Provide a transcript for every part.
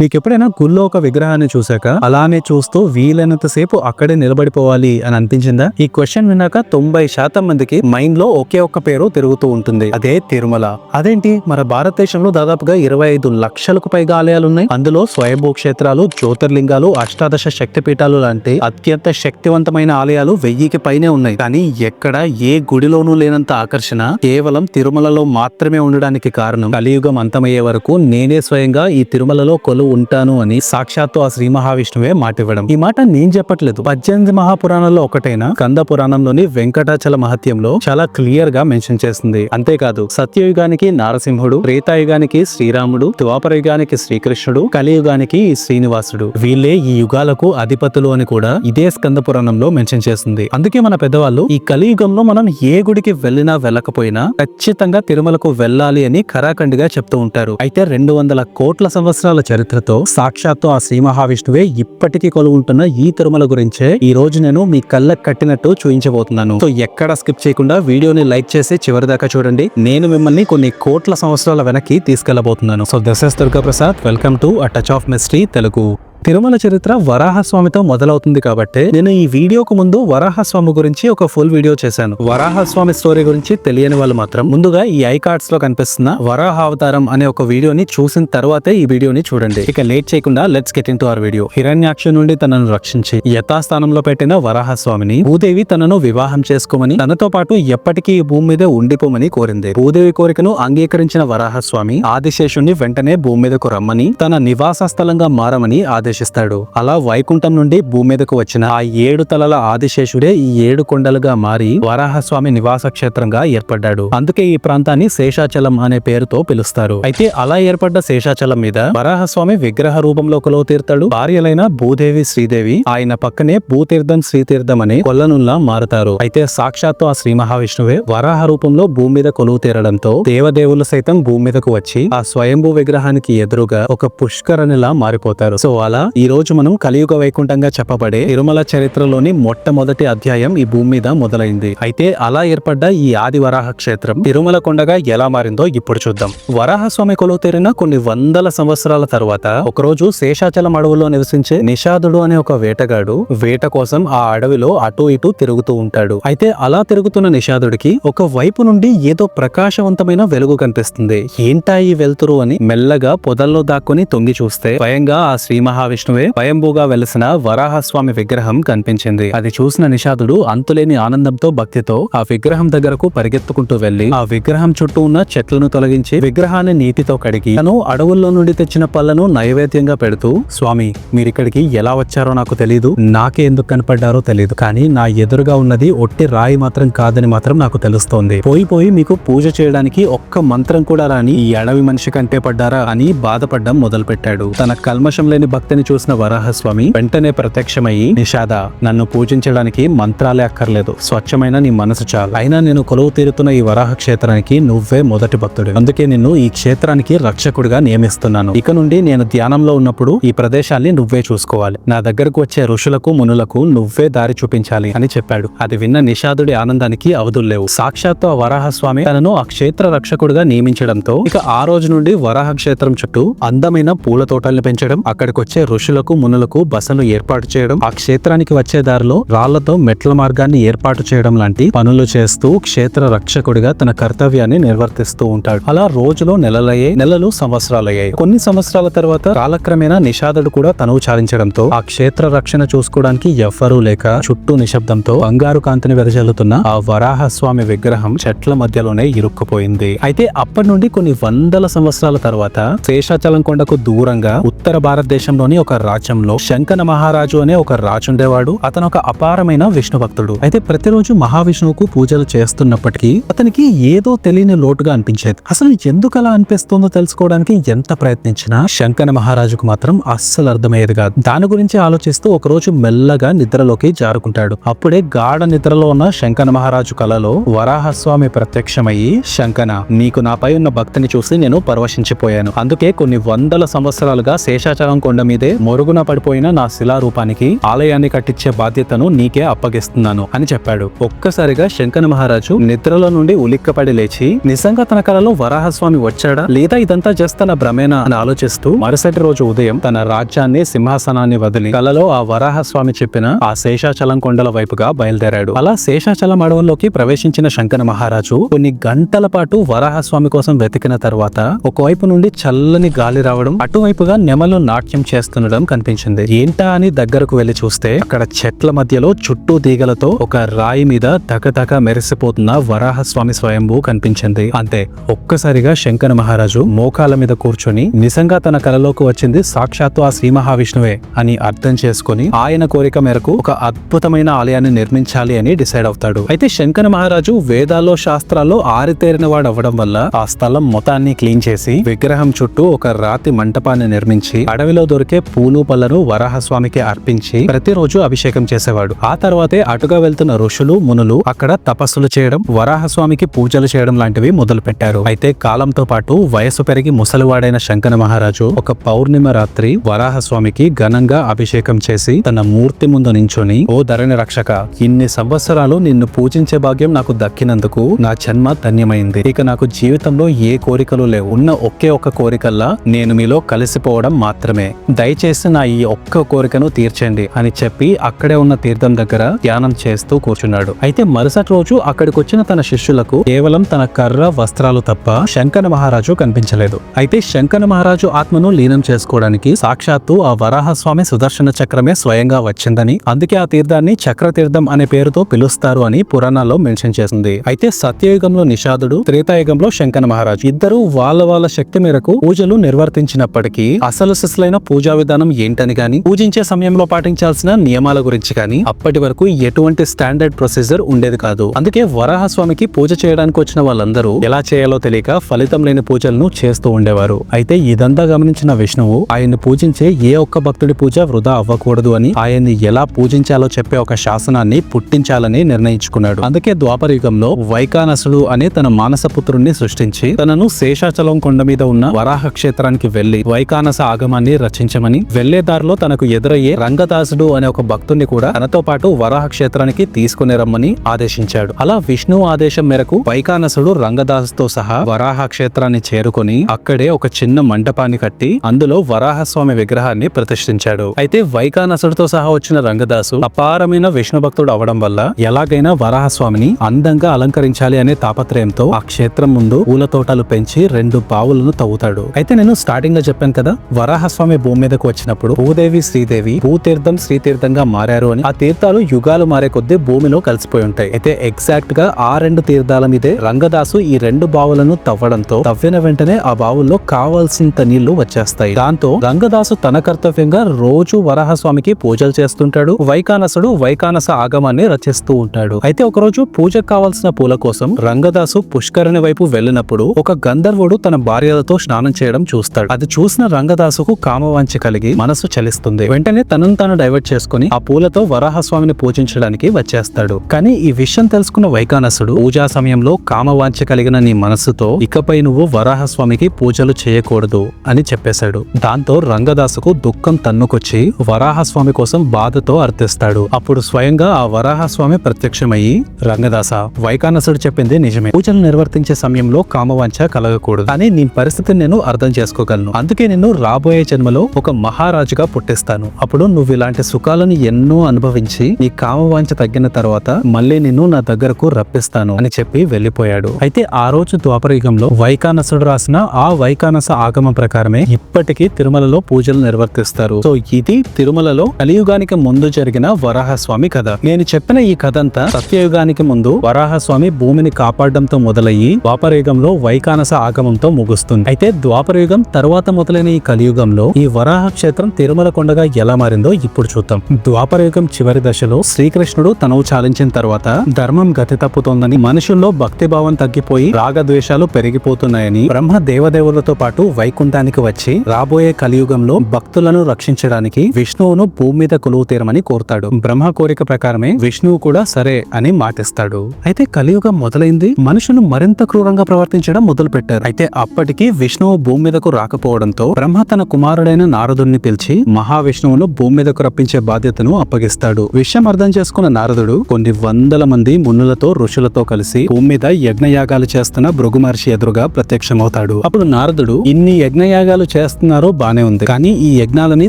మీకు ఎప్పుడైనా గుళ్ళో ఒక విగ్రహాన్ని చూశాక అలానే చూస్తూ వీలైనంత సేపు అక్కడే నిలబడిపోవాలి అని అనిపించిందా? ఈ క్వశ్చన్ విన్నాక తొంభై శాతం మందికి మైండ్లో ఒకే ఒక్క పేరు తిరుగుతూ ఉంటుంది. అదే తిరుమల. అదేంటి? మన భారతదేశంలో దాదాపుగా ఇరవై ఐదు లక్షలకు పైగా ఆలయాలు ఉన్నాయి అందులో స్వయంభూ క్షేత్రాలు జ్యోతిర్లింగాలు అష్టాదశ శక్తి పీఠాలు లాంటి అత్యంత శక్తివంతమైన ఆలయాలు వెయ్యికి పైనే ఉన్నాయి. కానీ ఎక్కడ ఏ గుడిలోనూ లేనంత ఆకర్షణ కేవలం తిరుమలలో మాత్రమే ఉండడానికి కారణం. కలియుగం అంతమయ్యే వరకు నేనే స్వయంగా ఈ తిరుమలలో కొలువు ఉంటాను అని సాక్షాత్తు ఆ శ్రీ మహావిష్ణువే మాట ఇవ్వడం ఈ మాట నేను చెప్పట్లేదు. పద్దెనిమిది మహాపురాణాల్లో ఒకటైన కంద పురాణంలోని వెంకటాచల మహత్యంలో చాలా క్లియర్గా మెన్షన్ చేస్తుంది అంతేకాదు సత్యయుగానికి నారసింహుడు త్రేతాయుగానికి శ్రీరాముడు ద్వాపరయుగానికి శ్రీకృష్ణుడు కలియుగానికి శ్రీనివాసుడు. వీళ్ళే ఈ యుగాలకు అధిపతులు అని కూడా ఇదే స్కంద పురాణంలో మెన్షన్ చేస్తుంది అందుకే మన పెద్దవాళ్ళు ఈ కలియుగంలో మనం ఏ గుడికి వెళ్ళినా వెళ్ళకపోయినా ఖచ్చితంగా తిరుమలకు వెళ్ళాలి అని కరాఖండిగా చెప్తూ ఉంటారు. అయితే రెండు వందల కోట్ల సంవత్సరాల చరిత్ర పేరుతో సాక్షాత్తు ఆ శ్రీ మహావిష్ణువే ఇప్పటికీ కొలువుంటున్న ఈ తిరుమల గురించే ఈ రోజు నేను మీ కళ్ళకు కట్టినట్టు చూయించబోతున్నాను. సో ఎక్కడ స్కిప్ చేయకుండా వీడియోని లైక్ చేసి చివరి దాకా చూడండి. నేను మిమ్మల్ని కొన్ని కోట్ల సంవత్సరాల వెనక్కి తీసుకెళ్ళబోతున్నాను. So this is Durga Prasad welcome to a touch of mystery Telugu Tirumala చరిత్ర వరాహస్వామితో మొదలవుతుంది కాబట్టి నేను ఈ వీడియోకు ముందు వరాహస్వామి గురించి ఒక ఫుల్ వీడియో చేశాను. వరాహస్వామి స్టోరీ గురించి తెలియని వాళ్ళు మాత్రం ముందుగా ఈ ఐ కార్డ్స్లో కనిపిస్తున్న వరాహ అవతారం అనే ఒక వీడియోని చూసిన తర్వాతే ఈ వీడియోని చూడండి. ఇక లేట్ చేయకుండా let's get into our video Hiranyaksha నుండి తనను రక్షించి యథాస్థానంలో పెట్టిన వరాహస్వామిని భూదేవి తనను వివాహం చేసుకోమని తనతో పాటు ఎప్పటికీ ఈ భూమి మీద ఉండిపోమని కోరింది. భూదేవి కోరికను అంగీకరించిన వరాహస్వామి ఆదిశేషుణ్ణి వెంటనే భూమి మీదకు రమ్మని తన నివాస స్థలంగా మారమని ఆదేశిస్తాడు. అలా వైకుంఠం నుండి భూమి మీదకు వచ్చిన ఆ ఏడు తలల ఆదిశేషుడే ఈ ఏడు కొండలుగా మారి వరాహస్వామి నివాస క్షేత్రంగా ఏర్పడ్డాడు. అందుకే ఈ ప్రాంతాన్ని శేషాచలం అనే పేరుతో పిలుస్తారు. అయితే అలా ఏర్పడ్డ శేషాచలం మీద వరాహస్వామి విగ్రహ రూపంలో కొలువు తీర్తాడు భార్యలైన భూదేవి శ్రీదేవి ఆయన పక్కనే భూతీర్థం శ్రీతీర్థం అనే కొల్లనుల్లా మారుతారు. అయితే సాక్షాత్తు ఆ శ్రీ మహావిష్ణువే వరాహ రూపంలో భూమి మీద కొలువు తీరడంతో దేవదేవులు సైతం భూమి మీదకు వచ్చి ఆ స్వయంభూ విగ్రహానికి ఎదురుగా ఒక పుష్కరణిలా మారిపోతారు. సో అలా ఈ రోజు మనం కలియుగ వైకుంఠంగా చెప్పబడే తిరుమల చరిత్రలోని మొట్టమొదటి అధ్యాయం ఈ భూమి మీద మొదలైంది. అయితే అలా ఏర్పడ్డ ఈ ఆది వరాహ క్షేత్రం తిరుమల కొండగా ఎలా మారిందో ఇప్పుడు చూద్దాం. వరాహస్వామి కొలువు తీరిన కొన్ని వందల సంవత్సరాల తర్వాత ఒకరోజు శేషాచలం అడవుల్లో నివసించే నిషాదుడు అనే ఒక వేటగాడు వేట కోసం ఆ అడవిలో అటు ఇటు తిరుగుతూ ఉంటాడు. అయితే అలా తిరుగుతున్న నిషాదుడికి ఒక వైపు నుండి ఏదో ప్రకాశవంతమైన వెలుగు కనిపిస్తుంది. ఏంటా ఈ వెలుతురు అని మెల్లగా పొదల్లో దాక్కుని తొంగి చూస్తే స్వయంగా ఆ శ్రీ మహా మహావిష్ణువే స్వయంభూగా వెలసిన వరాహస్వామి విగ్రహం కనిపించింది. అది చూసిన నిషాదుడు అంతులేని ఆనందంతో భక్తితో ఆ విగ్రహం దగ్గరకు పరిగెత్తుకుంటూ వెళ్ళి ఆ విగ్రహం చుట్టూ ఉన్న చెట్లను తొలగించి విగ్రహాన్ని నీటితో కడిగి తను అడవుల్లో నుండి తెచ్చిన పళ్ళను నైవేద్యంగా పెడుతూ స్వామి మీరిక్కడికి ఎలా వచ్చారో నాకు తెలియదు నాకే ఎందుకు కనపడ్డారో తెలియదు కానీ నా ఎదురుగా ఉన్నది ఒట్టి రాయి మాత్రం కాదని మాత్రం నాకు తెలుస్తోంది. పోయి పోయి మీకు పూజ చేయడానికి ఒక్క మంత్రం కూడా రాని ఈ అడవి మనిషి కంటే పడ్డారా? అని బాధపడ్డం మొదలు పెట్టాడు తన కల్మషం లేని భక్తిని చూసిన వరాహస్వామి వెంటనే ప్రత్యక్షమయ్యి నిషాద నన్ను పూజించడానికి మంత్రాలే అక్కర్లేదు. స్వచ్ఛమైన నీ మనసు చాలు. అయినా నేను కొలువు తీరుతున్న ఈ వరాహ క్షేత్రానికి నువ్వే మొదటి భక్తుడు అందుకే నిన్ను ఈ క్షేత్రానికి రక్షకుడిగా నియమిస్తున్నాను. ఇక నుండి నేను ధ్యానంలో ఉన్నప్పుడు ఈ ప్రదేశాన్ని నువ్వే చూసుకోవాలి. నా దగ్గరకు వచ్చే ఋషులకు మునులకు నువ్వే దారి చూపించాలి అని చెప్పాడు. అది విన్న నిషాదుడి ఆనందానికి అవధుల్లేవు సాక్షాత్తు ఆ వరాహస్వామి తనను ఆ క్షేత్ర రక్షకుడిగా నియమించడంతో ఇక ఆ రోజు నుండి వరాహ క్షేత్రం చుట్టూ అందమైన పూల తోటల్ని పెంచడం అక్కడికొచ్చే ఋషులకు మునులకు బసలు ఏర్పాటు చేయడం ఆ క్షేత్రానికి వచ్చే దారిలో రాళ్ళతో మెట్ల మార్గాన్ని ఏర్పాటు చేయడం లాంటి పనులు చేస్తూ క్షేత్ర రక్షకుడిగా తన కర్తవ్యాన్ని నిర్వర్తిస్తూ ఉంటాడు. అలా రోజులో నెలలయ్యే నెలలు సంవత్సరాలయ్యాయి. కొన్ని సంవత్సరాల తర్వాత కాలక్రమేణా నిషాదుడు కూడా తనువు చాలించడంతో ఆ క్షేత్ర రక్షణ చూసుకోవడానికి ఎవ్వరూ లేక చుట్టూ నిశ్శబ్దంతో బంగారు కాంతిని వెదజల్లుతున్న ఆ వరాహ స్వామి విగ్రహం చెట్ల మధ్యలోనే ఇరుక్కుపోయింది. అయితే అప్పటి నుండి కొన్ని వందల సంవత్సరాల తర్వాత శేషాచలం కొండకు దూరంగా ఉత్తర భారతదేశంలోని ఒక రాజ్యంలో శంకన మహారాజు అనే ఒక రాజు ఉండేవాడు అతను ఒక అపారమైన విష్ణు భక్తుడు. అయితే ప్రతిరోజు మహావిష్ణువుకు పూజలు చేస్తున్నప్పటికీ అతనికి ఏదో తెలియని లోటుగా అనిపించేది. అసలు ఎందుకు అలా అనిపిస్తుందో తెలుసుకోవడానికి ఎంత ప్రయత్నించినా శంకన మహారాజుకు మాత్రం అస్సలు అర్థమయ్యేది కాదు. దాని గురించి ఆలోచిస్తూ ఒకరోజు మెల్లగా నిద్రలోకి జారుకుంటాడు. అప్పుడే గాఢ నిద్రలో ఉన్న శంకన మహారాజు కలలో వరాహస్వామి ప్రత్యక్షమయ్యి శంకన నీకు నాపై ఉన్న భక్తిని చూసి నేను పరవశించిపోయాను. అందుకే కొన్ని వందల సంవత్సరాలుగా శేషాచలం కొండ మీదే మొరుగున పడిపోయిన నా శిలారూపానికి ఆలయాన్ని కట్టించే బాధ్యతను నీకే అప్పగిస్తున్నాను అని చెప్పాడు. ఒక్కసారిగా శంకర మహారాజు నిద్రలో నుండి ఉలిక్కపడి లేచి నిజంగా తన కలలో వరాహస్వామి వచ్చాడా? లేదా ఇదంతా జస్ట్ తన భ్రమేనా? అని ఆలోచిస్తూ మరుసటి రోజు ఉదయం తన రాజ్యాన్ని సింహాసనాన్ని వదిలి కలలో ఆ వరాహస్వామి చెప్పిన ఆ శేషాచలం కొండల వైపుగా బయలుదేరాడు. అలా శేషాచలం అడవుల్లోకి ప్రవేశించిన శంకర మహారాజు కొన్ని గంటల పాటు వరాహస్వామి కోసం వెతికిన తర్వాత ఒకవైపు నుండి చల్లని గాలి రావడం అటువైపుగా నెమలు నాట్యం చేస్తుండడం కనిపించింది. ఏంటా అని దగ్గరకు వెళ్ళి చూస్తే అక్కడ చెట్ల మధ్యలో చుట్టూ తీగలతో ఒక రాయి మీద తకతక మెరిసిపోతున్న వరాహస్వామి స్వయంభూ కనిపించింది. అంతే ఒక్కసారిగా శంకర మహారాజు మోకాల మీద కూర్చొని నిజంగా తన కలలోకి వచ్చింది సాక్షాత్తు ఆ శ్రీ మహావిష్ణువే అని అర్థం చేసుకుని ఆయన కోరిక మేరకు ఒక అద్భుతమైన ఆలయాన్ని నిర్మించాలి అని డిసైడ్ అవుతాడు. అయితే శంకర మహారాజు వేదాల్లో శాస్త్రాల్లో ఆరితేరిన వాడు అవ్వడం వల్ల ఆ స్థలం మొత్తాన్ని క్లీన్ చేసి విగ్రహం చుట్టూ ఒక రాతి మంటపాన్ని నిర్మించి అడవిలో దొరికే పూలు పళ్ళను వరాహస్వామికి అర్పించి ప్రతిరోజు అభిషేకం చేసేవాడు. ఆ తర్వాతే అటుగా వెళ్తున్న ఋషులు మునులు అక్కడ తపస్సులు చేయడం వరాహస్వామికి పూజలు చేయడం లాంటివి మొదలు పెట్టారు అయితే కాలంతో పాటు వయసు పెరిగి ముసలివాడైన శంకర మహారాజు ఒక పౌర్ణిమ రాత్రి వరాహస్వామికి ఘనంగా అభిషేకం చేసి తన మూర్తి ముందు నించొని ఓ ధరణి రక్షక ఇన్ని సంవత్సరాలు నిన్ను పూజించే భాగ్యం నాకు దక్కినందుకు నా జన్మ ధన్యమైంది. ఇక నాకు జీవితంలో ఏ కోరికలు లేవు. ఉన్న ఒకే ఒక్క కోరికల్లా నేను మీలో కలిసిపోవడం మాత్రమే. దయచేసి నా ఈ ఒక్క కోరికను తీర్చండి అని చెప్పి అక్కడే ఉన్న తీర్థం దగ్గర ధ్యానం చేస్తూ కూర్చున్నాడు. అయితే మరుసటి రోజు అక్కడికి వచ్చిన తన శిష్యులకు కేవలం తన కర్ర వస్త్రాలు తప్ప శంకర మహారాజు కనిపించలేదు. అయితే శంకర మహారాజు ఆత్మను లీనం చేసుకోవడానికి సాక్షాత్తు ఆ వరాహస్వామి సుదర్శన చక్రమే స్వయంగా వచ్చిందని అందుకే ఆ తీర్థాన్ని చక్ర తీర్థం అనే పేరుతో పిలుస్తారు అని పురాణాల్లో మెన్షన్ చేసింది అయితే సత్యయుగంలో నిషాదుడు త్రేతాయుగంలో శంకర మహారాజు. ఇద్దరు వాళ్ళ వాళ్ళ శక్తి మేరకు పూజలు నిర్వర్తించినప్పటికీ అసలు సిసలైన పూజా విధానం ఏంటని గాని పూజించే సమయంలో పాటించాల్సిన నియమాల గురించి కానీ అప్పటి వరకు ఎటువంటి స్టాండర్డ్ ప్రొసీజర్ ఉండేది కాదు. అందుకే వరాహస్వామికి పూజ చేయడానికి వచ్చిన వాళ్ళందరూ ఎలా చేయాలో తెలియక ఫలితం లేని పూజలను చేస్తూ ఉండేవారు. అయితే ఇదంతా గమనించిన విష్ణువు ఆయన్ని పూజించే ఏ ఒక్క భక్తుడి పూజ వృధా అవ్వకూడదు అని ఆయన్ని ఎలా పూజించాలో చెప్పే ఒక శాసనాన్ని పుట్టించాలని నిర్ణయించుకున్నాడు. అందుకే ద్వాపర యుగంలో వైకానసుడు అనే తన మానసపుత్రుణ్ణి సృష్టించి తనను శేషాచలం కొండ మీద ఉన్న వరాహ క్షేత్రానికి వెళ్ళి వైకానస ఆగమాన్ని రచించమని వెళ్ళే దారిలో తనకు ఎదురయ్యే రంగదాసుడు అనే ఒక భక్తుణ్ణి కూడా తనతో పాటు వరాహ క్షేత్రానికి తీసుకుని రమ్మని ఆదేశించాడు. అలా విష్ణువు ఆదేశం మేరకు వైకానసుడు రంగదాసుతో సహా వరాహ క్షేత్రాన్ని చేరుకొని అక్కడే ఒక చిన్న మంటపాన్ని కట్టి అందులో వరాహస్వామి విగ్రహాన్ని ప్రతిష్ఠించాడు. అయితే వైకానసుడితో సహా వచ్చిన రంగదాసు అపారమైన విష్ణు భక్తుడు అవడం వల్ల ఎలాగైనా వరాహస్వామిని అందంగా అలంకరించాలి అనే తాపత్రయంతో ఆ క్షేత్రం ముందు పూల తోటలు పెంచి రెండు బావులను తవ్వుతాడు. అయితే నేను స్టార్టింగ్లో చెప్పాను కదా వరాహస్వామి భూమి మీద మీదకు వచ్చినప్పుడు భూదేవి శ్రీదేవి భూతీర్థం శ్రీతీర్థంగా మారారు అని ఆ తీర్థాలు యుగాలు మారే కొద్దీ భూమిలో కలిసిపోయి ఉంటాయి. అయితే ఎగ్జాక్ట్గా ఆ రెండు తీర్థాల మీదే రంగదాసు ఈ రెండు బావులను తవ్వడంతో తవ్విన వెంటనే ఆ బావుల్లో కావాల్సినంత నీళ్ళు వచ్చేస్తాయి. దాంతో రంగదాసు తన కర్తవ్యంగా రోజు వరాహస్వామికి పూజలు చేస్తుంటాడు. వైకానసుడు వైకానస ఆగమాన్ని రచిస్తూ ఉంటాడు. అయితే ఒకరోజు పూజకు కావాల్సిన పూల కోసం రంగదాసు పుష్కరణి వైపు వెళ్ళినప్పుడు ఒక గంధర్వుడు తన భార్యలతో స్నానం చేయడం చూస్తాడు. అది చూసిన రంగదాసుకు కామవాంఛ కలిగి మనసు చలిస్తుంది. వెంటనే తనను తాను డైవర్ట్ చేసుకుని ఆ పూలతో వరాహస్వామిని పూజించడానికి వచ్చేస్తాడు. కానీ ఈ విషయం తెలుసుకున్న వైకానసుడు పూజా సమయంలో కామవాంఛ కలిగిన నీ మనసుతో ఇకపై నువ్వు వరాహస్వామికి పూజలు చేయకూడదు అని చెప్పేశాడు. దాంతో రంగదాసుకు దుఃఖం తన్నుకొచ్చి వరాహస్వామి కోసం బాధతో అర్థిస్తాడు అప్పుడు స్వయంగా ఆ వరాహస్వామి ప్రత్యక్షమయ్యి రంగదాస వైకానసుడు చెప్పింది నిజమే. పూజలు నిర్వర్తించే సమయంలో కామవాంఛ కలగకూడదు. కానీ నీ పరిస్థితిని నేను అర్థం చేసుకోగలను. అందుకే నిన్ను రాబోయే జన్మలో ఒక మహారాజుగా పుట్టిస్తాను. అప్పుడు నువ్వు ఇలాంటి సుఖాలను ఎన్నో అనుభవించి నీ కామవాంఛ తగ్గిన తర్వాత మళ్ళీ నిన్ను నా దగ్గరకు రప్పిస్తాను అని చెప్పి వెళ్ళిపోయాడు. అయితే ఆ రోజు ద్వాపరయుగంలో వైకానసుడు రాసిన ఆ వైకానస ఆగమం ప్రకారమే ఇప్పటికీ తిరుమలలో పూజలు నిర్వర్తిస్తారు. సో ఇది తిరుమలలో కలియుగానికి ముందు జరిగిన వరాహస్వామి కథ. నేను చెప్పిన ఈ కథ అంతా సత్యయుగానికి ముందు వరాహస్వామి భూమిని కాపాడడంతో మొదలయ్యి ద్వాపరయుగంలో వైకానస ఆగమంతో ముగుస్తుంది. అయితే ద్వాపరయుగం తర్వాత మొదలైన ఈ కలియుగంలో ఈ వరాహ క్షేత్రం తిరుమల కొండగా ఎలా మారిందో ఇప్పుడు చూద్దాం. ద్వాపరయుగం చివరి దశలో శ్రీకృష్ణుడు తనవు చాలించిన తర్వాత ధర్మం గతి తప్పుతోందని మనుషుల్లో భక్తి భావం తగ్గిపోయి రాగద్వేషాలు పెరిగిపోతున్నాయని బ్రహ్మ దేవదేవులతో పాటు వైకుంఠానికి వచ్చి రాబోయే కలియుగంలో భక్తులను రక్షించడానికి విష్ణువును భూమి మీద కొలువు తీరమని కోరుతాడు. బ్రహ్మ కోరిక ప్రకారమే విష్ణువు కూడా సరే అని మాటిస్తాడు. అయితే కలియుగం మొదలైంది. మనుషులు మరింత క్రూరంగా ప్రవర్తించడం మొదలు పెట్టారు అయితే అప్పటికి విష్ణువు భూమి మీదకు రాకపోవడంతో బ్రహ్మ తన కుమారుడైన నారద నారదుడిని పిలిచి మహావిష్ణువును భూమి మీదకు రప్పించే బాధ్యతను అప్పగిస్తాడు. విషయం అర్థం చేసుకున్న నారదుడు కొన్ని వందల మంది మునులతో ఋషులతో కలిసి భూమి మీద యజ్ఞయాగాలు చేస్తున్న భృగు మహర్షి ఎదురుగా ప్రత్యక్షమవుతాడు. అప్పుడు నారదుడు ఇన్ని యజ్ఞయాగాలు చేస్తున్నారో బానే ఉంది. కానీ ఈ యజ్ఞాలని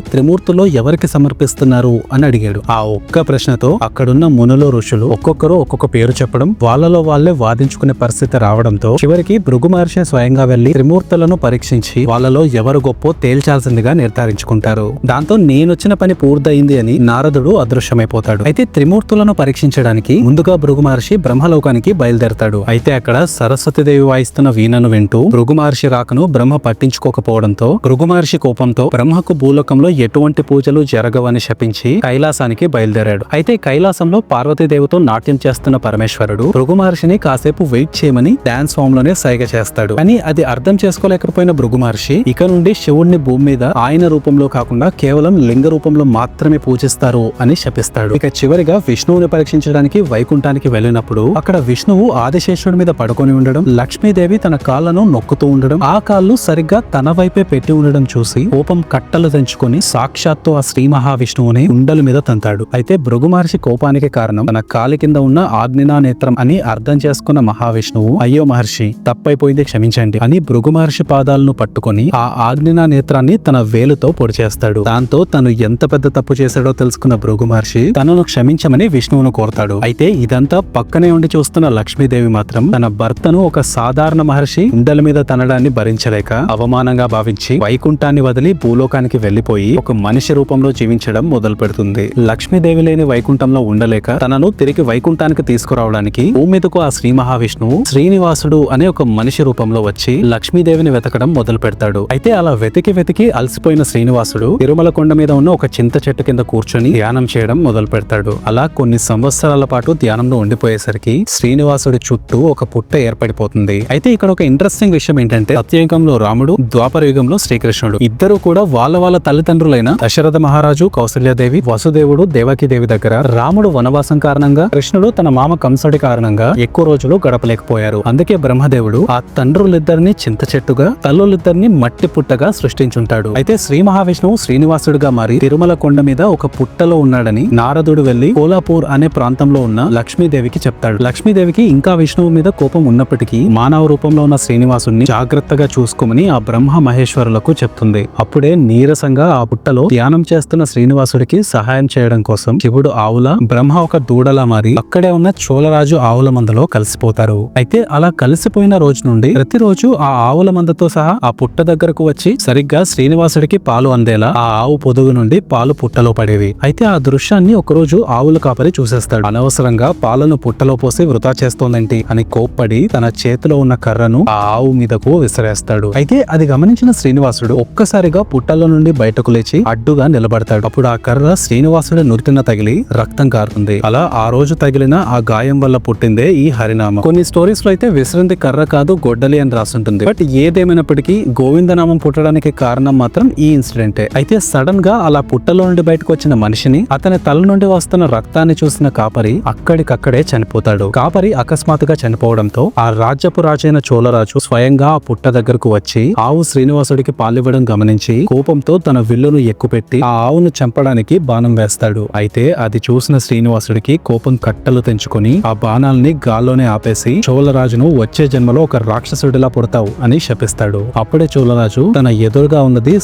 త్రిమూర్తులో ఎవరికి సమర్పిస్తున్నారు? అని అడిగాడు. ఆ ఒక్క ప్రశ్నతో అక్కడున్న మునులు ఋషులు ఒక్కొక్కరు ఒక్కొక్క పేరు చెప్పడం వాళ్ళలో వాళ్ళే వాదించుకునే పరిస్థితి రావడంతో చివరికి భృగు మహర్షి స్వయంగా వెళ్ళి త్రిమూర్తులను పరీక్షించి వాళ్ళలో ఎవరు గొప్పో తేల్చాల్సిందిగా నిర్ధారించుకుంటారు దాంతో నేనొచ్చిన పని పూర్తయింది అని నారదుడు అదృశ్యమైపోతాడు. అయితే త్రిమూర్తులను పరీక్షించడానికి ముందుగా భృగు మహర్షి బ్రహ్మలోకానికి బయలుదేరతాడు. అయితే అక్కడ సరస్వతిదేవి వాయిస్తున్న వీణను వింటూ భృగు మహర్షి రాకను బ్రహ్మ పట్టించుకోకపోవడంతో భృగు మహర్షి కోపంతో బ్రహ్మకు భూలోకంలో ఎటువంటి పూజలు జరగవని శపించి కైలాసానికి బయలుదేరాడు. అయితే కైలాసంలో పార్వతీదేవితో నాట్యం చేస్తున్న పరమేశ్వరుడు భృగు మహర్షిని కాసేపు వెయిట్ చేయమని డాన్స్ ఫామ్లోనే సైగ చేస్తాడు. కానీ అది అర్థం చేసుకోలేకపోయిన భృగు మహర్షి ఇక నుండి శివుణ్ణి భూమి మీద ఆయన రూపంలో కాకుండా కేవలం లింగ రూపంలో మాత్రమే పూజిస్తారు అని శపిస్తాడు. ఇక చివరిగా విష్ణువుని పరీక్షించడానికి వైకుంఠానికి వెళ్ళినప్పుడు అక్కడ విష్ణువు ఆదిశేషుడి మీద పడుకొని ఉండడం లక్ష్మీదేవి తన కాళ్ళను నొక్కుతూ ఉండడం ఆ కాళ్ళు సరిగ్గా తన వైపే పెట్టి ఉండడం చూసి కోపం కట్టలు తెంచుకొని సాక్షాత్తు ఆ శ్రీ మహావిష్ణువుని ఉండల మీద తంతాడు. అయితే భృగు మహర్షి కోపానికి కారణం తన కాలి కింద ఉన్న ఆగ్నినా నేత్రం అని అర్థం చేసుకున్న మహావిష్ణువు అయ్యో మహర్షి తప్పైపోయింది క్షమించండి అని భృగు మహర్షి పాదాలను పట్టుకొని ఆ ఆగ్నినా నేత్రాన్ని తన వేలుతో పొడి చేస్తాడు. దాంతో తను ఎంత పెద్ద తప్పు చేశాడో తెలుసుకున్న భృగు మహర్షి తనను క్షమించమని విష్ణువును కోరతాడు. అయితే ఇదంతా పక్కనే ఉండి చూస్తున్న లక్ష్మీదేవి మాత్రం తన భర్తను ఒక సాధారణ మహర్షి ఉండల మీద తనడాన్ని భరించలేక అవమానంగా భావించి వైకుంఠాన్ని వదిలి భూలోకానికి వెళ్ళిపోయి ఒక మనిషి రూపంలో జీవించడం మొదలు పెడుతుంది. లక్ష్మీదేవి లేని వైకుంఠంలో ఉండలేక తనను తిరిగి వైకుంఠానికి తీసుకురావడానికి భూమి మీదకు ఆ శ్రీ మహావిష్ణువు శ్రీనివాసుడు అనే ఒక మనిషి రూపంలో వచ్చి లక్ష్మీదేవిని వెతకడం మొదలు పెడతాడు అయితే అలా వెతికి వెతికి అలసిపోయిన శ్రీనివాసుడు తిరుమల కొండ మీద ఉన్న ఒక చింత చెట్టు కింద కూర్చొని ధ్యానం చేయడం మొదలు పెడతాడు. అలా కొన్ని సంవత్సరాల పాటు ధ్యానంలో ఉండిపోయేసరికి శ్రీనివాసుడి చుట్టూ ఒక పుట్ట ఏర్పడిపోతుంది. అయితే ఇక్కడ ఒక ఇంట్రెస్టింగ్ విషయం ఏంటంటే సత్యయుగంలో రాముడు ద్వాపర యుగంలో శ్రీకృష్ణుడు. ఇద్దరు కూడా వాళ్ళ వాళ్ళ తల్లిదండ్రులైన దశరథ మహారాజు కౌసల్యాదేవి వసుదేవుడు దేవకీదేవి దగ్గర రాముడు వనవాసం కారణంగా కృష్ణుడు తన మామ కంసుడి కారణంగా ఎక్కువ రోజులు గడపలేకపోయారు. అందుకే బ్రహ్మదేవుడు ఆ తండ్రులిద్దరిని చింత చెట్టుగా తల్లులిద్దరిని మట్టి పుట్టగా సృష్టించుంటాడు. అయితే శ్రీ మహావిష్ణువు శ్రీనివాసుడుగా మారి తిరుమల కొండ మీద ఒక పుట్టలో ఉన్నాడని నారదుడు వెళ్ళి కోలాపూర్ అనే ప్రాంతంలో ఉన్న లక్ష్మీదేవికి చెప్తాడు. లక్ష్మీదేవికి ఇంకా విష్ణువు మీద కోపం ఉన్నప్పటికీ మానవ రూపంలో ఉన్న శ్రీనివాసుని జాగ్రత్తగా చూసుకోమని ఆ బ్రహ్మ మహేశ్వరులకు చెప్తుంది. అప్పుడే నీరసంగా ఆ పుట్టలో ధ్యానం చేస్తున్న శ్రీనివాసుడికి సహాయం చేయడం కోసం శివుడు ఆవుల బ్రహ్మ ఒక దూడలా మారి అక్కడే ఉన్న చోళరాజు ఆవుల మందలో కలిసిపోతారు. అయితే అలా కలిసిపోయిన రోజు నుండి ప్రతిరోజు ఆ ఆవుల మందతో సహా ఆ పుట్ట దగ్గరకు వచ్చి సరిగ్గా శ్రీనివాసుడికి పాలు అందేలా ఆ ఆవు పొదుగు నుండి పాలు పుట్టలో పడేవి. అయితే ఆ దృశ్యాన్ని ఒకరోజు ఆవుల కాపరి చూసేస్తాడు. అనవసరంగా పాలను పుట్టలో పోసి వృధా చేస్తోందేంటి? అని కోప్పడి తన చేతిలో ఉన్న కర్రను ఆ ఆవు మీదకు విసిరేస్తాడు. అయితే అది గమనించిన శ్రీనివాసుడు ఒక్కసారిగా పుట్టలో నుండి బయటకు లేచి అడ్డుగా నిలబడతాడు. అప్పుడు ఆ కర్ర శ్రీనివాసుడి నురిటిన తగిలి రక్తం కారుతుంది. అలా ఆ రోజు తగిలిన ఆ గాయం వల్ల పుట్టిందే ఈ హరినామం. కొన్ని స్టోరీస్లో అయితే విసిరింది కర్ర కాదు గొడ్డలి అని రాసుంటుంది. బట్ ఏదేమైనప్పటికీ గోవిందనామం పుట్టడానికి కారణం మాత్రం ఈ ఇన్సిడెంటే అయితే సడన్గా అలా పుట్టలో నుండి బయటకు వచ్చిన మనిషిని అతని తల నుండి వస్తున్న రక్తాన్ని చూసిన కాపరి అక్కడికక్కడే చనిపోతాడు. కాపరి అకస్మాత్తుగా చనిపోవడంతో ఆ రాజ్యపు రాజైన చోళరాజు స్వయంగా ఆ పుట్ట దగ్గరకు వచ్చి ఆవు శ్రీనివాసుడికి పాలివ్వడం గమనించి కోపంతో తన విల్లును ఎక్కుపెట్టి ఆ ఆవును చంపడానికి బాణం వేస్తాడు. అయితే అది చూసిన శ్రీనివాసుడికి కోపం కట్టలు తెంచుకొని ఆ బాణాల్ని గాల్లోనే ఆపేసి చోళరాజును వచ్చే జన్మలో ఒక రాక్షసుడిలా పుడతావు అని శపిస్తాడు. అప్పుడే చోళరాజు తన ఎదురుగా ఉన్నది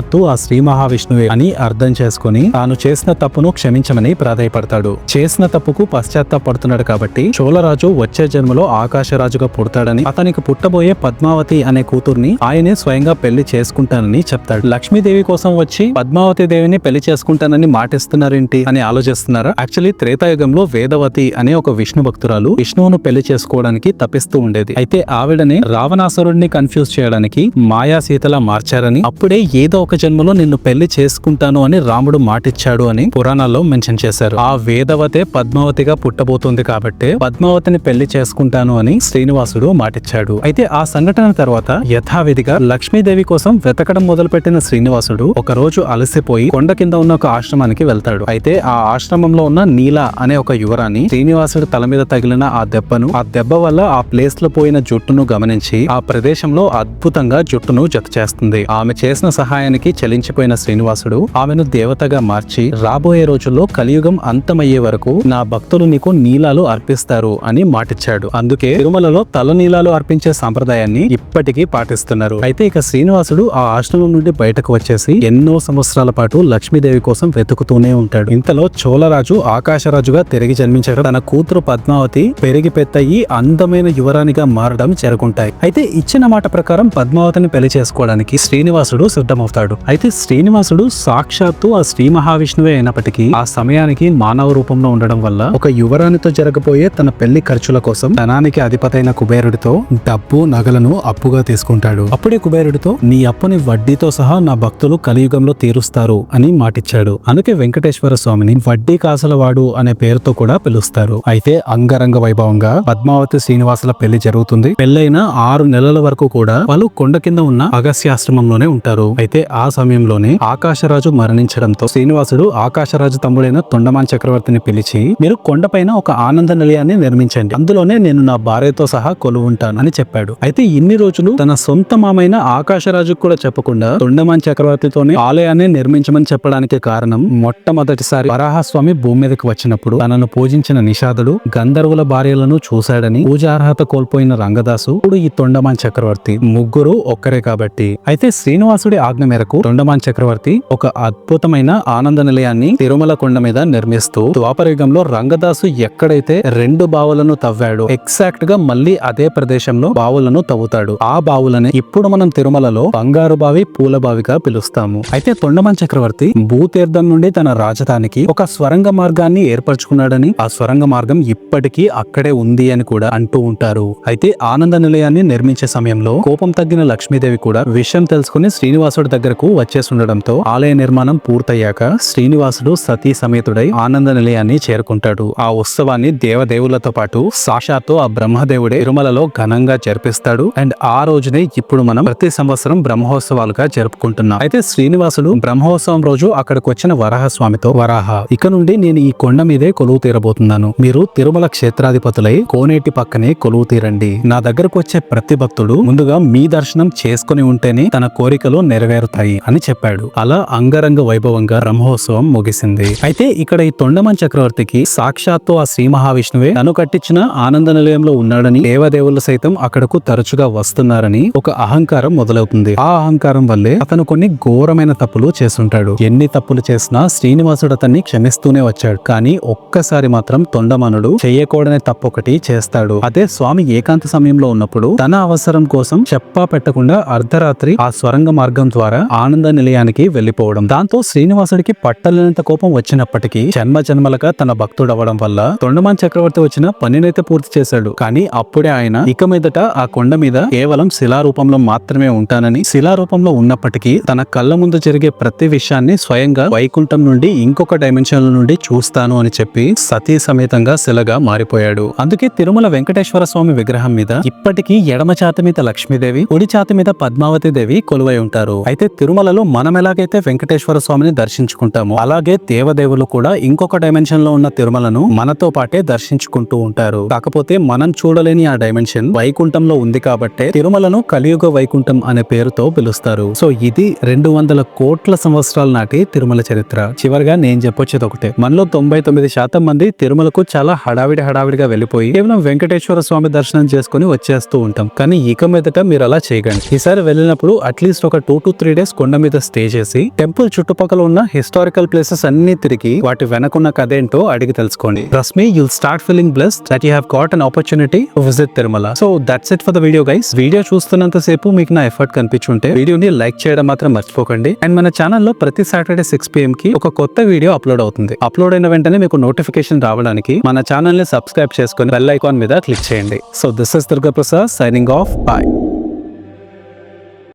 సాక్షాత్తు ఆ శ్రీ మహావిష్ణువే అని అర్థం చేసుకుని తాను చేసిన తప్పును క్షమించమని ప్రాధాయపడతాడు. చేసిన తప్పుకు పశ్చాత్తాపడుతున్నాడు కాబట్టి చోళరాజు వచ్చే జన్మలో ఆకాశరాజుగా పుడతాడని అతనికి పుట్టబోయే పద్మావతి అనే కూతుర్ని ఆయనే స్వయంగా పెళ్ళి చేసుకుంటానని చెప్తాడు. లక్ష్మీదేవి కోసం వచ్చి పద్మావతి దేవిని పెళ్ళి చేసుకుంటానని మాటిస్తున్నారేంటి అని ఆలోచిస్తున్నారా? యాక్చువల్లీ త్రేతాయుగంలో వేదవతి అనే ఒక విష్ణు భక్తురాలు విష్ణువును పెళ్ళి చేసుకోవడానికి తపిస్తూ ఉండేది. అయితే ఆవిడని రావణాసురుడిని కన్ఫ్యూజ్ చేయడానికి మాయా సీతలా మార్చారని అప్పుడే ఏదో ఒక జన్మలో నిన్ను పెళ్ళి చేసుకుంటాను అని రాముడు మాటిచ్చాడు అని పురాణాల్లో మెన్షన్ చేశారు. ఆ వేదవతే పద్మావతిగా పుట్టబోతుంది కాబట్టి పద్మావతిని పెళ్ళి చేసుకుంటాను అని శ్రీనివాసుడు మాటిచ్చాడు. అయితే ఆ సంఘటన తర్వాత యథావిధిగా లక్ష్మీదేవి కోసం వెతకడం మొదలుపెట్టిన శ్రీనివాసుడు ఒక రోజు అలసిపోయి కొండ కింద ఉన్న ఒక ఆశ్రమానికి వెళ్తాడు. అయితే ఆ ఆశ్రమంలో ఉన్న నీల అనే ఒక యువరాని శ్రీనివాసుడు తల మీద తగిలిన ఆ దెబ్బను ఆ దెబ్బ వల్ల ఆ ప్లేస్లో పోయిన జుట్టును గమనించి ఆ ప్రదేశంలో అద్భుతంగా జుట్టును జత చేస్తుంది ఆమె చేసిన సహాయానికి సమయానికి చలించిపోయిన శ్రీనివాసుడు ఆమెను దేవతగా మార్చి రాబోయే రోజుల్లో కలియుగం అంతమయ్యే వరకు నా భక్తులు నీకు నీలాలు అర్పిస్తారు అని మాటిచ్చాడు. అందుకే తిరుమలలో తల నీలాలు అర్పించే సాంప్రదాయాన్ని ఇప్పటికీ పాటిస్తున్నారు. అయితే ఇక శ్రీనివాసుడు ఆ ఆశ్రమం నుండి బయటకు వచ్చేసి ఎన్నో సంవత్సరాల పాటు లక్ష్మీదేవి కోసం వెతుకుతూనే ఉంటాడు. ఇంతలో చోళరాజు ఆకాశరాజుగా తిరిగి జన్మించడం తన కూతురు పద్మావతి పెరిగి పెద్దయి అందమైన యువరానిగా మారడం జరుగుంటాయి. అయితే ఇచ్చిన మాట ప్రకారం పద్మావతిని పెళ్ళి చేసుకోవడానికి శ్రీనివాసుడు సిద్ధమవుతాడు. అయితే శ్రీనివాసుడు సాక్షాత్తు ఆ శ్రీ మహావిష్ణువే అయినప్పటికీ ఆ సమయానికి మానవ రూపంలో ఉండడం వల్ల ఒక యువరానితో జరగబోయే తన పెళ్ళి ఖర్చుల కోసం ధనానికి అధిపతైన కుబేరుడితో డబ్బు నగలను అప్పుగా తీసుకుంటాడు. అప్పుడే కుబేరుడితో నీ అప్పుని వడ్డీతో సహా నా భక్తులు కలియుగంలో తీరుస్తారు అని మాటిచ్చాడు. అందుకే వెంకటేశ్వర స్వామిని వడ్డీ కాసలవాడు అనే పేరుతో కూడా పిలుస్తారు. అయితే అంగరంగ వైభవంగా పద్మావతి శ్రీనివాసుల పెళ్ళి జరుగుతుంది. పెళ్ళైన ఆరు నెలల వరకు కూడా వాళ్ళు కొండ కింద ఉన్న అగస్యాశ్రమంలోనే ఉంటారు. అయితే ఆ ఆ సమయంలోనే ఆకాశరాజు మరణించడంతో శ్రీనివాసుడు ఆకాశరాజు తమ్ముడైన తొండమాన్ చక్రవర్తిని పిలిచి మీరు కొండపైన ఒక ఆనంద నిలయాన్ని నిర్మించండి. అందులోనే నేను నా భార్యతో సహా కొలువుంటాను అని చెప్పాడు. అయితే ఇన్ని రోజులు తన సొంత మామైన ఆకాశరాజు కూడా చెప్పకుండా తొండమాన్ చక్రవర్తితోనే ఆలయాన్ని నిర్మించమని చెప్పడానికి కారణం మొట్టమొదటిసారి వరాహస్వామి భూమి మీదకి వచ్చినప్పుడు తనను పూజించిన నిషాదుడు గంధర్వుల భార్యలను చూశాడని పూజార్హత కోల్పోయిన రంగదాసు. ఇప్పుడు ఈ తొండమాన్ చక్రవర్తి ముగ్గురు ఒక్కరే కాబట్టి. అయితే శ్రీనివాసుడి ఆజ్ఞ మేరకు తొండమాన్ చక్రవర్తి ఒక అద్భుతమైన ఆనంద నిలయాన్ని తిరుమల కొండ మీద నిర్మిస్తూ ద్వాపరయుగంలో రంగదాసు ఎక్కడైతే రెండు బావులను తవ్వాడు ఎగ్జాక్ట్గా మళ్ళీ అదే ప్రదేశంలో బావులను తవ్వుతాడు. ఆ బావులనే ఇప్పుడు మనం తిరుమలలో బంగారు బావి పూల బావిగా పిలుస్తాము. అయితే తొండమాన్ చక్రవర్తి భూతీర్థం నుండి తన రాజధానికి ఒక స్వరంగ మార్గాన్ని ఏర్పరచుకున్నాడని ఆ స్వరంగ మార్గం ఇప్పటికీ అక్కడే ఉంది అని కూడా అంటూ ఉంటారు. అయితే ఆనంద నిలయాన్ని నిర్మించే సమయంలో కోపం తగ్గిన లక్ష్మీదేవి కూడా విషయం తెలుసుకుని శ్రీనివాసుడి దగ్గరకు వచ్చేసుండడంతో ఆలయ నిర్మాణం పూర్తయ్యాక శ్రీనివాసుడు సతీ సమేతుడై ఆనంద నిలయాన్ని చేరుకుంటాడు. ఆ ఉత్సవాన్ని దేవదేవులతో పాటు సాక్షాత్తు ఆ బ్రహ్మదేవుడే తిరుమలలో ఘనంగా జరిపిస్తాడు. అండ్ ఆ రోజునే ఇప్పుడు మనం ప్రతి సంవత్సరం బ్రహ్మోత్సవాలుగా జరుపుకుంటున్నాం. అయితే శ్రీనివాసుడు బ్రహ్మోత్సవం రోజు అక్కడికి వచ్చిన వరాహ స్వామితో వరాహ ఇక నుండి నేను ఈ కొండ మీదే కొలువు తీరబోతున్నాను. మీరు తిరుమల క్షేత్రాధిపతులై కోనేటి పక్కనే కొలువు తీరండి. నా దగ్గరకు వచ్చే ప్రతి భక్తుడు ముందుగా మీ దర్శనం చేసుకుని ఉంటేనే తన కోరికలు నెరవేరుతాయి. అని చెప్పాడు. అలా అంగరంగ వైభవంగా బ్రహ్మోత్సవం ముగిసింది. అయితే ఇక్కడ ఈ తొండమన్ చక్రవర్తికి సాక్షాత్తు ఆ శ్రీ మహావిష్ణువే తను కట్టించిన ఆనంద నిలయంలో ఉన్నాడని దేవదేవులు సైతం అక్కడకు తరచుగా వస్తున్నారని ఒక అహంకారం మొదలవుతుంది. ఆ అహంకారం వల్లే అతను కొన్ని ఘోరమైన తప్పులు చేస్తుంటాడు. ఎన్ని తప్పులు చేసినా శ్రీనివాసుడు అతన్ని క్షమిస్తూనే వచ్చాడు. కానీ ఒక్కసారి మాత్రం తొండమనుడు చేయకూడనే తప్పు ఒకటి చేస్తాడు. అదే స్వామి ఏకాంత సమయంలో ఉన్నప్పుడు తన అవసరం కోసం చెప్పా పెట్టకుండా అర్ధరాత్రి ఆ స్వరంగ మార్గం ద్వారా ఆనంద నిలయానికి వెళ్ళిపోవడం దాంతో శ్రీనివాసుడికి పట్టలేనంత కోపం వచ్చినప్పటికీ జన్మ జన్మలుగా తన భక్తుడు అవ్వడం వల్ల తొండమాన్ చక్రవర్తి వచ్చిన పనినైతే పూర్తి చేశాడు. కానీ అప్పుడే ఆయన ఇక మీదట ఆ కొండ మీద కేవలం శిలా రూపంలో మాత్రమే ఉంటానని శిలా రూపంలో ఉన్నప్పటికీ తన కళ్ళ ముందు జరిగే ప్రతి విషయాన్ని స్వయంగా వైకుంఠం నుండి ఇంకొక డైమెన్షన్ నుండి చూస్తాను అని చెప్పి సతీ సమేతంగా శిలగా మారిపోయాడు. అందుకే తిరుమల వెంకటేశ్వర స్వామి విగ్రహం మీద ఇప్పటికీ ఎడమ చాతి మీద లక్ష్మీదేవి కుడి చాతి మీద పద్మావతి దేవి కొలువై ఉంటారు. అయితే తిరుమలలో మనం ఎలాగైతే వెంకటేశ్వర స్వామిని దర్శించుకుంటామో అలాగే దేవదేవులు కూడా ఇంకొక డైమెన్షన్లో ఉన్న తిరుమలను మనతో పాటే దర్శించుకుంటూ ఉంటారు. కాకపోతే మనం చూడలేని ఆ డైమెన్షన్ వైకుంఠంలో ఉంది కాబట్టే తిరుమలను కలియుగ వైకుంఠం అనే పేరుతో పిలుస్తారు. సో ఇది రెండు వందల కోట్ల సంవత్సరాల నాటి తిరుమల చరిత్ర. చివరిగా నేను చెప్పొచ్చేది ఒకటే. మనలో తొంభై తొమ్మిది శాతం మంది తిరుమలకు చాలా హడావిడి హడావిడిగా వెళ్ళిపోయి కేవలం వెంకటేశ్వర స్వామి దర్శనం చేసుకుని వచ్చేస్తూ ఉంటాం. కానీ ఇక మీదట మీరు అలా చేయకండి. ఈసారి వెళ్ళినప్పుడు అట్లీస్ట్ ఒక టూ టు త్రీ డేస్ కొండ మీద స్టే చేసి టెంపుల్ చుట్టుపక్కల ఉన్న హిస్టారికల్ ప్లేసెస్ అన్ని తిరిగి వాటి వెనకున్న కథ ఏంటో అడిగి తెలుసుకోండి. Trust me you'll start feeling blessed that you have got an opportunity to visit Tirumala so that's it for the video guys video చూస్తున్నంత సేపు మీకు నా ఎఫర్ట్ కనిపించుంటే వీడియోని లైక్ చేయడం మాత్రం మర్చిపోకండి. అండ్ మన ఛానల్లో ప్రతి సాటర్డే సిక్స్ పిఎం కి ఒక కొత్త వీడియో అప్లోడ్ అవుతుంది. అప్లోడ్ అయిన వెంటనే మీకు నోటిఫికేషన్ రావడానికి మన ఛానల్ని సబ్స్క్రైబ్ చేసుకుని బెల్ ఐకాన్ మీద క్లిక్ చేయండి. So this is Durga Prasad signing off bye